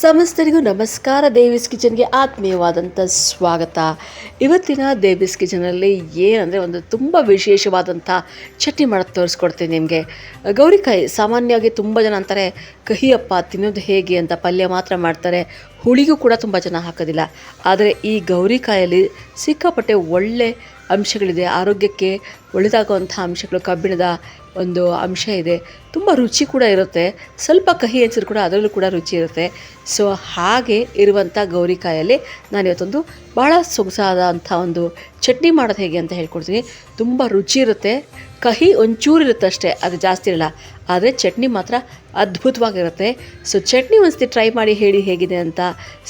ಸಮಸ್ತರಿಗೂ ನಮಸ್ಕಾರ. ದೇವಿಸ್ ಕಿಚನ್ಗೆ ಆತ್ಮೀಯವಾದಂಥ ಸ್ವಾಗತ. ಇವತ್ತಿನ ದೇವಿಸ್ ಕಿಚನಲ್ಲಿ ಏನಂದರೆ ಒಂದು ತುಂಬ ವಿಶೇಷವಾದಂಥ ಚಟ್ನಿ ಮಾಡೋದು ತೋರಿಸ್ಕೊಡ್ತೀನಿ ನಿಮಗೆ. ಗೌರಿಕಾಯಿ ಸಾಮಾನ್ಯವಾಗಿ ತುಂಬ ಜನ ಅಂತಾರೆ, ಕಹಿಯಪ್ಪ, ತಿನ್ನೋದು ಹೇಗೆ? ಅಂತ ಪಲ್ಯ ಮಾತ್ರ ಮಾಡ್ತಾರೆ. ಹುಳಿಗೂ ಕೂಡ ತುಂಬ ಜನ ಹಾಕೋದಿಲ್ಲ. ಆದರೆ ಈ ಗೌರಿಕಾಯಲ್ಲಿ ಸಿಕ್ಕಾಪಟ್ಟೆ ಒಳ್ಳೆ ಅಂಶಗಳಿದೆ. ಆರೋಗ್ಯಕ್ಕೆ ಒಳ್ಳೆಯದಾಗುವಂಥ ಅಂಶಗಳು, ಕಬ್ಬಿಣದ ಒಂದು ಅಂಶ ಇದೆ. ತುಂಬ ರುಚಿ ಕೂಡ ಇರುತ್ತೆ. ಸ್ವಲ್ಪ ಕಹಿ ಅನ್ಸಿದ್ರು ಕೂಡ ಅದರಲ್ಲೂ ಕೂಡ ರುಚಿ ಇರುತ್ತೆ. ಸೊ ಹಾಗೆ ಇರುವಂಥ ಗೌರಿಕಾಯಲ್ಲಿ ನಾನು ಇವತ್ತೊಂದು ಭಾಳ ಸೊಗಸಾದಂಥ ಒಂದು ಚಟ್ನಿ ಮಾಡೋದು ಹೇಗೆ ಅಂತ ಹೇಳ್ಕೊಡ್ತೀನಿ. ತುಂಬ ರುಚಿ ಇರುತ್ತೆ. ಕಹಿ ಒಂಚೂರು ಇರುತ್ತೆ ಅಷ್ಟೇ, ಅದು ಜಾಸ್ತಿ ಇರಲ್ಲ. ಆದರೆ ಚಟ್ನಿ ಮಾತ್ರ ಅದ್ಭುತವಾಗಿರುತ್ತೆ. ಸೊ ಚಟ್ನಿ ಒಂದ್ಸತಿ ಟ್ರೈ ಮಾಡಿ ಹೇಳಿ ಹೇಗಿದೆ ಅಂತ.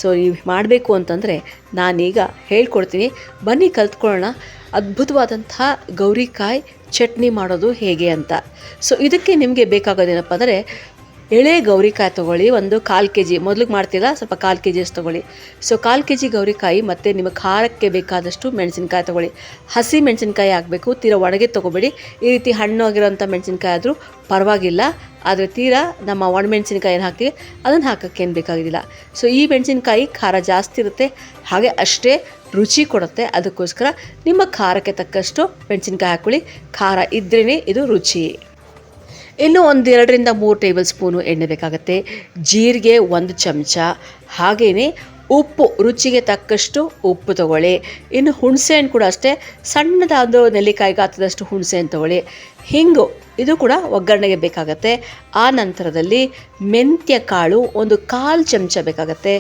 ಸೊ ನೀವು ಮಾಡಬೇಕು ಅಂತಂದರೆ ನಾನೀಗ ಹೇಳ್ಕೊಡ್ತೀನಿ. ಬನ್ನಿ ಕಲ್ತ್ಕೊಳ್ಳೋಣ ಅದ್ಭುತವಾದಂಥ ಗೌರಿಕಾಯಿ ಚಟ್ನಿ ಮಾಡೋದು ಹೇಗೆ ಅಂತ. ಸೊ ಇದಕ್ಕೆ ನಿಮಗೆ ಬೇಕಾಗೋದೇನಪ್ಪ ಅಂದರೆ ಎಳೆ ಗೌರಿಕಾಯಿ ತೊಗೊಳ್ಳಿ, ಒಂದು ಕಾಲು ಕೆ ಜಿ ಮೊದಲಿಗೆ ಮಾಡ್ತೀರಾ ಸ್ವಲ್ಪ ಕಾಲು ಕೆ ಜಿಯಷ್ಟು ತೊಗೊಳ್ಳಿ. ಸೊ ಕಾಲು ಕೆ ಜಿ ಗೌರಿಕಾಯಿ ಮತ್ತು ನಿಮಗೆ ಖಾರಕ್ಕೆ ಬೇಕಾದಷ್ಟು ಮೆಣಸಿನ್ಕಾಯಿ ತೊಗೊಳ್ಳಿ. ಹಸಿ ಮೆಣಸಿನ್ಕಾಯಿ ಹಾಕಬೇಕು, ತೀರ ಒಣಗೆ ತೊಗೊಬೇಡಿ. ಈ ರೀತಿ ಹಣ್ಣು ಆಗಿರೋಂಥ ಮೆಣಸಿನ್ಕಾಯಿ ಆದರೂ ಪರವಾಗಿಲ್ಲ. ಆದರೆ ತೀರಾ ನಮ್ಮ ಒಣಮೆಣಸಿನ್ಕಾಯಿ ಏನು ಹಾಕ್ತೀವಿ, ಅದನ್ನು ಹಾಕೋಕ್ಕೇನು ಬೇಕಾಗಿಲ್ಲ. ಸೊ ಈ ಮೆಣಸಿನ್ಕಾಯಿ ಖಾರ ಜಾಸ್ತಿ ಇರುತ್ತೆ. ಹಾಗೆ ಅಷ್ಟೇ ರುಚಿ ಕೊಡುತ್ತೆ. ಅದಕ್ಕೋಸ್ಕರ ನಿಮ್ಮ ಖಾರಕ್ಕೆ ತಕ್ಕಷ್ಟು ಮೆಣಸಿನ್ಕಾಯಿ ಹಾಕ್ಕೊಳ್ಳಿ. ಖಾರ ಇದ್ರೇ ಇದು ರುಚಿ. ಇನ್ನು ಒಂದು ಎರಡರಿಂದ ಮೂರು ಟೇಬಲ್ ಸ್ಪೂನು ಎಣ್ಣೆ ಬೇಕಾಗುತ್ತೆ. ಜೀರಿಗೆ ಒಂದು ಚಮಚ. ಹಾಗೆಯೇ ಉಪ್ಪು, ರುಚಿಗೆ ತಕ್ಕಷ್ಟು ಉಪ್ಪು ತಗೊಳ್ಳಿ. ಇನ್ನು ಹುಣಸೆಹಣ್ಣು ಕೂಡ ಅಷ್ಟೇ ಸಣ್ಣದಾದ ನೆಲ್ಲಿಕಾಯಿ ಗಾತ್ರದಷ್ಟು ಹುಣಸೆಹಣ್ಣು ತಗೊಳ್ಳಿ. ಹಿಂಗು, ಇದು ಕೂಡ ಒಗ್ಗರಣೆಗೆ ಬೇಕಾಗತ್ತೆ. ಆ ನಂತರದಲ್ಲಿ ಮೆಂತ್ಯ ಕಾಳು ಒಂದು ಕಾಲು ಚಮಚ ಬೇಕಾಗತ್ತೆ.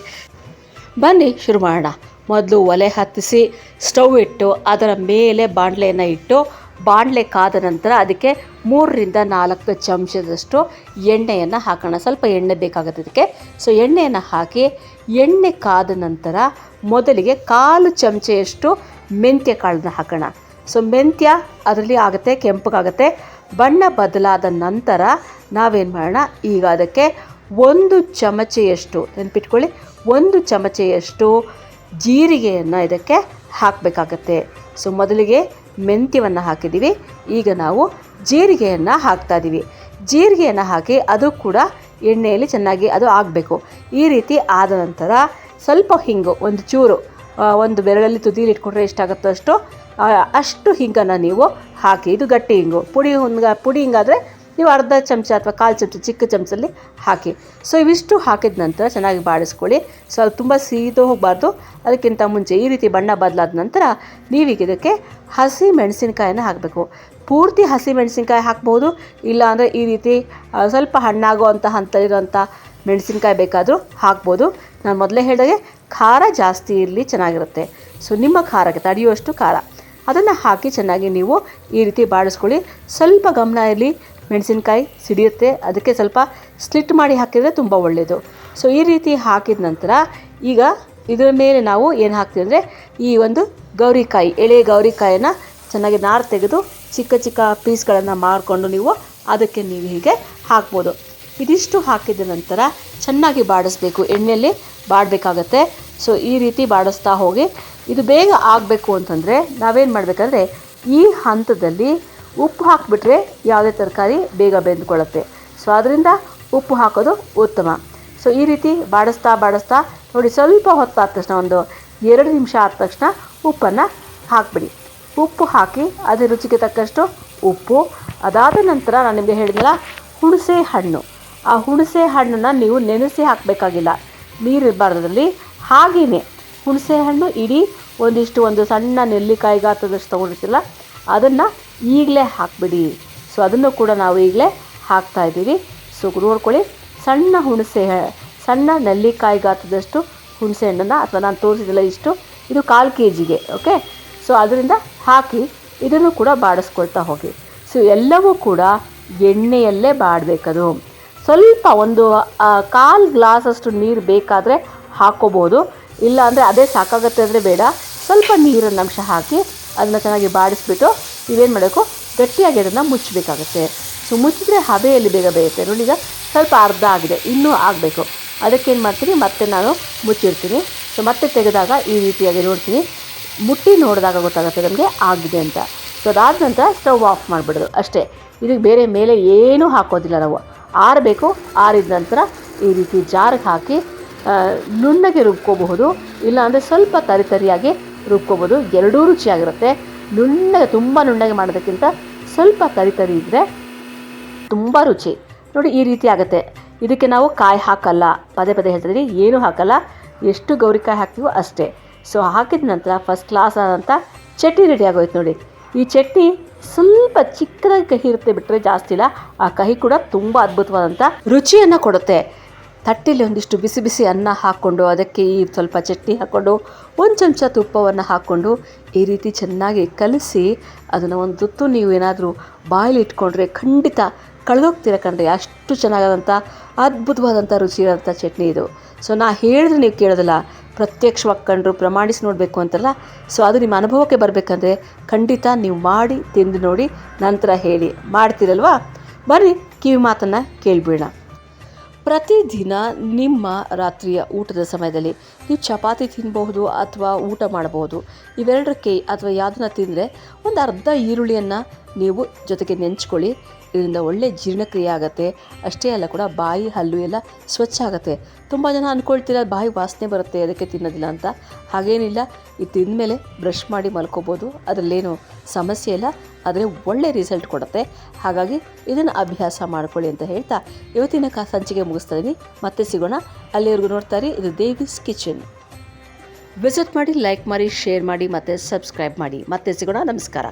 ಬನ್ನಿ, ಶುರು ಮಾಡೋಣ. ಮೊದಲು ಒಲೆ ಹತ್ತಿಸಿ, ಸ್ಟವ್ ಇಟ್ಟು, ಅದರ ಮೇಲೆ ಬಾಣಲೆಯನ್ನು ಇಟ್ಟು ಬಾಣಲೆ ಕಾದ ನಂತರ ಅದಕ್ಕೆ ಮೂರರಿಂದ ನಾಲ್ಕು ಚಮಚದಷ್ಟು ಎಣ್ಣೆಯನ್ನು ಹಾಕೋಣ. ಸ್ವಲ್ಪ ಎಣ್ಣೆ ಬೇಕಾಗುತ್ತೆ ಅದಕ್ಕೆ. ಸೊ ಎಣ್ಣೆಯನ್ನು ಹಾಕಿ ಎಣ್ಣೆ ಕಾದ ನಂತರ ಮೊದಲಿಗೆ ಕಾಲು ಚಮಚೆಯಷ್ಟು ಮೆಂತ್ಯ ಕಾಳನ್ನ ಹಾಕೋಣ. ಸೊ ಮೆಂತ್ಯ ಅದರಲ್ಲಿ ಆಗುತ್ತೆ, ಕೆಂಪಗಾಗುತ್ತೆ. ಬಣ್ಣ ಬದಲಾದ ನಂತರ ನಾವೇನು ಮಾಡೋಣ? ಈಗ ಅದಕ್ಕೆ ಒಂದು ಚಮಚೆಯಷ್ಟು ನೆನ್ಪಿಟ್ಕೊಳ್ಳಿ. ಒಂದು ಚಮಚೆಯಷ್ಟು ಜೀರಿಗೆಯನ್ನು ಇದಕ್ಕೆ ಹಾಕಬೇಕಾಗತ್ತೆ. ಸೊ ಮೊದಲಿಗೆ ಮೆಂತ್ಯವನ್ನು ಹಾಕಿದ್ದೀವಿ. ಈಗ ನಾವು ಜೀರಿಗೆಯನ್ನು ಹಾಕ್ತಾ ಇದ್ದೀವಿ ಜೀರಿಗೆಯನ್ನು ಹಾಕಿ ಅದು ಕೂಡ ಎಣ್ಣೆಯಲ್ಲಿ ಚೆನ್ನಾಗಿ ಅದು ಆಗಬೇಕು. ಈ ರೀತಿ ಆದ ನಂತರ ಸ್ವಲ್ಪ ಹಿಂಗು, ಒಂದು ಚೂರು ಒಂದು ಬೆರಳಲ್ಲಿ ತುದಿಯಲ್ಲಿ ಇಟ್ಕೊಂಡ್ರೆ ಎಷ್ಟಾಗುತ್ತೋ ಅಷ್ಟು ಅಷ್ಟು ಹಿಂಗನ್ನು ನೀವು ಹಾಕಿ, ಇದು ಗಟ್ಟಿ ಹಿಂಗು. ಪುಡಿ ಹುಂಗ, ಪುಡಿ ಹಿಂಗಾದರೆ ನೀವು ಅರ್ಧ ಚಮಚ ಅಥವಾ ಕಾಲು ಚಮಚ, ಚಿಕ್ಕ ಚಮಚಲ್ಲಿ ಹಾಕಿ. ಸೊ ಇವಿಷ್ಟು ಹಾಕಿದ ನಂತರ ಚೆನ್ನಾಗಿ ಬಾಡಿಸ್ಕೊಳ್ಳಿ. ಸೊ ಅದು ತುಂಬ ಸೀದೋ ಹೋಗಬಾರ್ದು. ಅದಕ್ಕಿಂತ ಮುಂಚೆ ಈ ರೀತಿ ಬಣ್ಣ ಬದಲಾದ ನಂತರ ನೀವೀಗ ಇದಕ್ಕೆ ಹಸಿ ಮೆಣಸಿನ್ಕಾಯನ್ನು ಹಾಕಬೇಕು. ಪೂರ್ತಿ ಹಸಿ ಮೆಣಸಿನ್ಕಾಯಿ ಹಾಕ್ಬೋದು. ಇಲ್ಲಾಂದರೆ ಈ ರೀತಿ ಸ್ವಲ್ಪ ಹಣ್ಣಾಗುವಂಥ ಹಂತದಲ್ಲಿರುವಂಥ ಮೆಣಸಿನ್ಕಾಯಿ ಬೇಕಾದರೂ ಹಾಕ್ಬೋದು. ನಾನು ಮೊದಲೇ ಹೇಳಿದಾಗೆ ಖಾರ ಜಾಸ್ತಿ ಇರಲಿ ಚೆನ್ನಾಗಿರುತ್ತೆ. ಸೊ ನಿಮ್ಮ ಖಾರಕ್ಕೆ ತಡೆಯುವಷ್ಟು ಖಾರ. ಅದನ್ನು ಹಾಕಿ ಚೆನ್ನಾಗಿ ನೀವು ಈ ರೀತಿ ಬಾಡಿಸ್ಕೊಳ್ಳಿ. ಸ್ವಲ್ಪ ಗಮನ ಇರಲಿ. ಮೆಣಸಿನ್ಕಾಯಿ ಸಿಡಿಯುತ್ತೆ. ಅದಕ್ಕೆ ಸ್ವಲ್ಪ ಸ್ಲಿಟ್ ಮಾಡಿ ಹಾಕಿದರೆ ತುಂಬ ಒಳ್ಳೆಯದು ಸೊ ಈ ರೀತಿ ಹಾಕಿದ ನಂತರ ಈಗ ಇದರ ಮೇಲೆ ನಾವು ಏನು ಹಾಕ್ತೀವಿ ಅಂದರೆ ಈ ಒಂದು ಗೌರಿಕಾಯಿ, ಎಳೆ ಗೌರಿಕಾಯನ್ನು ಚೆನ್ನಾಗಿ ನಾರು ತೆಗೆದು ಚಿಕ್ಕ ಚಿಕ್ಕ ಪೀಸ್ಗಳನ್ನು ಮಾಡಿಕೊಂಡು ನೀವು ಅದಕ್ಕೆ ನೀವು ಹೀಗೆ ಹಾಕ್ಬೋದು. ಇದಿಷ್ಟು ಹಾಕಿದ ನಂತರ ಚೆನ್ನಾಗಿ ಬಾಡಿಸ್ಬೇಕು. ಎಣ್ಣೆಯಲ್ಲಿ ಬಾಡಬೇಕಾಗತ್ತೆ. ಸೊ ಈ ರೀತಿ ಬಾಡಿಸ್ತಾ ಹೋಗಿ ಇದು ಬೇಗ ಆಗಬೇಕು ಅಂತಂದರೆ ನಾವೇನು ಮಾಡಬೇಕಂದ್ರೆ ಈ ಹಂತದಲ್ಲಿ ಉಪ್ಪು ಹಾಕಿಬಿಟ್ರೆ ಯಾವುದೇ ತರಕಾರಿ ಬೇಗ ಬೆಂದುಕೊಳ್ಳುತ್ತೆ. ಸೊ ಅದರಿಂದ ಉಪ್ಪು ಹಾಕೋದು ಉತ್ತಮ. ಸೊ ಈ ರೀತಿ ಬಾಡಿಸ್ತಾ ಬಾಡಿಸ್ತಾ ನೋಡಿ ಸ್ವಲ್ಪ ಹೊತ್ತಾದ ತಕ್ಷಣ ಒಂದು ಎರಡು ನಿಮಿಷ ಆದ ತಕ್ಷಣ ಉಪ್ಪನ್ನು ಹಾಕಿಬಿಡಿ. ಉಪ್ಪು ಹಾಕಿ ಅದೇ ರುಚಿಗೆ ತಕ್ಕಷ್ಟು ಉಪ್ಪು. ಅದಾದ ನಂತರ ನಾನು ನಿಮಗೆ ಹೇಳಿದ್ನಲ್ಲ, ಹುಣಸೆ ಹಣ್ಣು. ಆ ಹುಣಸೆ ಹಣ್ಣನ್ನು ನೀವು ನೆನೆಸಿ ಹಾಕಬೇಕಾಗಿಲ್ಲ. ನೀರು ಬಾರದಲ್ಲಿ ಹಾಗೆಯೇ ಹುಣಸೆ ಹಣ್ಣು ಇಡೀ ಒಂದಿಷ್ಟು ಒಂದು ಸಣ್ಣ ನೆಲ್ಲಿಕಾಯಿ ಗಾತ್ರದಷ್ಟು ತೊಗೊಂಡಿರ್ತಿಲ್ಲ ಅದನ್ನು ಈಗಲೇ ಹಾಕಿಬಿಡಿ. ಸೊ ಅದನ್ನು ಕೂಡ ನಾವು ಈಗಲೇ ಹಾಕ್ತಾ ಇದ್ದೀವಿ. ಸೊ ನೋಡ್ಕೊಳ್ಳಿ, ಸಣ್ಣ ಹುಣಸೆ ಸಣ್ಣ ನೆಲ್ಲಿಕಾಯಿ ಗಾತ್ರದಷ್ಟು ಹುಣಸೆ ಹಣ್ಣನ್ನು ಅಥವಾ ನಾನು ತೋರಿಸಿದಿಲ್ಲ ಇಷ್ಟು, ಇದು ಕಾಲು ಕೆ ಜಿಗೆ ಓಕೆ ಸೊ ಅದರಿಂದ ಹಾಕಿ, ಇದನ್ನು ಕೂಡ ಬಾಡಿಸ್ಕೊಳ್ತಾ ಹೋಗಿ. ಸೊ ಎಲ್ಲವೂ ಕೂಡ ಎಣ್ಣೆಯಲ್ಲೇ ಬಾಡಬೇಕದು. ಸ್ವಲ್ಪ ಒಂದು ಕಾಲು ಗ್ಲಾಸಷ್ಟು ನೀರು ಬೇಕಾದರೆ ಹಾಕೋಬೋದು ಇಲ್ಲ ಅಂದರೆ ಅದೇ ಸಾಕಾಗತ್ತೆ ಅಂದರೆ ಬೇಡ. ಸ್ವಲ್ಪ ನೀರಿನ ಅಂಶ ಹಾಕಿ ಅದನ್ನು ಚೆನ್ನಾಗಿ ಬಾಡಿಸ್ಬಿಟ್ಟು ನೀವೇನು ಮಾಡಬೇಕು? ಗಟ್ಟಿಯಾಗಿ ಅದನ್ನು ಮುಚ್ಚಬೇಕಾಗುತ್ತೆ. ಸೊ ಮುಚ್ಚಿದ್ರೆ ಹಬೆಯಲ್ಲಿ ಬೇಗ ಬೇಯುತ್ತೆ. ನೋಡಿ ಸ್ವಲ್ಪ ಅರ್ಧ ಆಗಿದೆ. ಇನ್ನೂ ಆಗಬೇಕು. ಅದಕ್ಕೇನು ಮಾಡ್ತೀನಿ? ಮತ್ತೆ ನಾನು ಮುಚ್ಚಿರ್ತೀನಿ. ಸೊ ಮತ್ತೆ ತೆಗೆದಾಗ ಈ ರೀತಿಯಾಗಿ ನೋಡ್ತೀನಿ. ಮುಟ್ಟಿ ನೋಡಿದಾಗ ಗೊತ್ತಾಗುತ್ತೆ ನಮಗೆ ಆಗಿದೆ ಅಂತ. ಸೊ ಅದಾದ ನಂತರ ಸ್ಟವ್ ಆಫ್ ಮಾಡಿಬಿಡೋದು ಅಷ್ಟೇ. ಇದಕ್ಕೆ ಬೇರೆ ಮೇಲೆ ಏನೂ ಹಾಕೋದಿಲ್ಲ ನಾವು. ಆರಬೇಕು. ಆರಿದ ನಂತರ ಈ ರೀತಿ ಜಾರಿಗೆ ಹಾಕಿ ನುಣ್ಣಗೆ ರುಬ್ಕೋಬಹುದು. ಇಲ್ಲಾಂದರೆ ಸ್ವಲ್ಪ ತರಿ ತರಿಯಾಗಿ ರುಬ್ಕೋಬೋದು. ಎರಡೂ ರುಚಿಯಾಗಿರುತ್ತೆ. ನುಣ್ಣಗೆ, ತುಂಬ ನುಣ್ಣಗೆ ಮಾಡೋದಕ್ಕಿಂತ ಸ್ವಲ್ಪ ಕರಿ ಕರಿ ಇದ್ದರೆ ತುಂಬ ರುಚಿ. ನೋಡಿ, ಈ ರೀತಿ ಆಗುತ್ತೆ. ಇದಕ್ಕೆ ನಾವು ಕಾಯಿ ಹಾಕಲ್ಲ. ಪದೇ ಪದೇ ಹೇಳ್ತಿದ್ದೀನಿ ಏನೂ ಹಾಕಲ್ಲ. ಎಷ್ಟು ಗೌರಿಕಾಯಿ ಹಾಕ್ತೀವೋ ಅಷ್ಟೇ. ಸೊ ಹಾಕಿದ ನಂತರ ಫಸ್ಟ್ ಕ್ಲಾಸ್ ಆದಂಥ ಚಟ್ನಿ ರೆಡಿ ಆಗೋಯ್ತು ನೋಡಿ. ಈ ಚಟ್ನಿ ಸ್ವಲ್ಪ ಚಿಕ್ಕದಾಗಿ ಕಹಿ ಇರುತ್ತೆ ಬಿಟ್ಟರೆ ಜಾಸ್ತಿ ಇಲ್ಲ. ಆ ಕಹಿ ಕೂಡ ತುಂಬ ಅದ್ಭುತವಾದಂಥ ರುಚಿಯನ್ನು ಕೊಡುತ್ತೆ. ತಟ್ಟೆಲಿ ಒಂದಿಷ್ಟು ಬಿಸಿ ಬಿಸಿ ಅನ್ನ ಹಾಕ್ಕೊಂಡು, ಅದಕ್ಕೆ ಈ ಸ್ವಲ್ಪ ಚಟ್ನಿ ಹಾಕ್ಕೊಂಡು, ಒಂದು ಚಮಚ ತುಪ್ಪವನ್ನು ಹಾಕ್ಕೊಂಡು ಈ ರೀತಿ ಚೆನ್ನಾಗಿ ಕಲಸಿ, ಅದನ್ನು ಒಂದು ತುತ್ತು ನೀವು ಏನಾದರೂ ಬಾಯಲ್ಲಿ ಇಟ್ಕೊಂಡ್ರೆ ಖಂಡಿತ ಕಳೆದೋಗ್ತೀರ ಕಂಡ್ರೆ ಅಷ್ಟು ಚೆನ್ನಾಗಾದಂಥ ಅದ್ಭುತವಾದಂಥ ರುಚಿಯಾದಂಥ ಚಟ್ನಿ ಇದು. ಸೊ ನಾ ಹೇಳಿದ್ರೆ ನೀವು ಕೇಳೋದಲ್ಲ. ಪ್ರತ್ಯಕ್ಷವಾಗಿ ಕಂಡ್ರು ಪ್ರಮಾಣಿಸಿ ನೋಡಬೇಕು ಅಂತಲ್ಲ. ಸೊ ಅದು ನಿಮ್ಮ ಅನುಭವಕ್ಕೆ ಬರಬೇಕಂದ್ರೆ ಖಂಡಿತ ನೀವು ಮಾಡಿ, ತಿಂದು ನೋಡಿ, ನಂತರ ಹೇಳಿ. ಮಾಡ್ತೀರಲ್ವಾ? ಬರ್ರಿ, ಕಿವಿ ಮಾತನ್ನು ಕೇಳಿಬಿಡೋಣ. ಪ್ರತಿದಿನ ನಿಮ್ಮ ರಾತ್ರಿಯ ಊಟದ ಸಮಯದಲ್ಲಿ ನೀವು ಚಪಾತಿ ತಿನ್ನಬಹುದು ಅಥವಾ ಊಟ ಮಾಡಬಹುದು. ಇವೆರಡಕ್ಕೆ ಅಥವಾ ಯಾವುದನ್ನ ತಿಂದರೆ ಒಂದು ಅರ್ಧ ಈರುಳ್ಳಿಯನ್ನು ನೀವು ಜೊತೆಗೆ ನೆಂಚ್ಕೊಳ್ಳಿ. ಇದರಿಂದ ಒಳ್ಳೆ ಜೀರ್ಣಕ್ರಿಯೆ ಆಗುತ್ತೆ. ಅಷ್ಟೇ ಅಲ್ಲ ಕೂಡ ಬಾಯಿ, ಹಲ್ಲು ಎಲ್ಲ ಸ್ವಚ್ಛ ಆಗುತ್ತೆ. ತುಂಬ ಜನ ಅಂದ್ಕೊಳ್ತೀರ ಬಾಯಿ ವಾಸನೆ ಬರುತ್ತೆ, ಅದಕ್ಕೆ ತಿನ್ನೋದಿಲ್ಲ ಅಂತ. ಹಾಗೇನಿಲ್ಲ ಇದು ತಿಂದಮೇಲೆ ಬ್ರಷ್ ಮಾಡಿ ಮಲ್ಕೋಬೋದು. ಅದರಲ್ಲೇನು ಸಮಸ್ಯೆ ಇಲ್ಲ. ಆದರೆ ಒಳ್ಳೆ ರಿಸಲ್ಟ್ ಕೊಡುತ್ತೆ. ಹಾಗಾಗಿ ಇದನ್ನು ಅಭ್ಯಾಸ ಮಾಡ್ಕೊಳ್ಳಿ ಅಂತ ಹೇಳ್ತಾ ಇವತ್ತಿನ ಕಾ ಸಂಚಿಕೆ ಮುಗಿಸ್ತಾ ಮತ್ತೆ ಸಿಗೋಣ. ಅಲ್ಲಿವರೆಗೂ ನೋಡ್ತಾರೆ ಇದು ದೇವಿಸ್ ಕಿಚನ್ ವಿಸಿಟ್ ಮಾಡಿ ಲೈಕ್ ಮಾಡಿ ಶೇರ್ ಮಾಡಿ, ಮತ್ತು ಸಬ್ಸ್ಕ್ರೈಬ್ ಮಾಡಿ. ಮತ್ತೆ ಸಿಗೋಣ. ನಮಸ್ಕಾರ.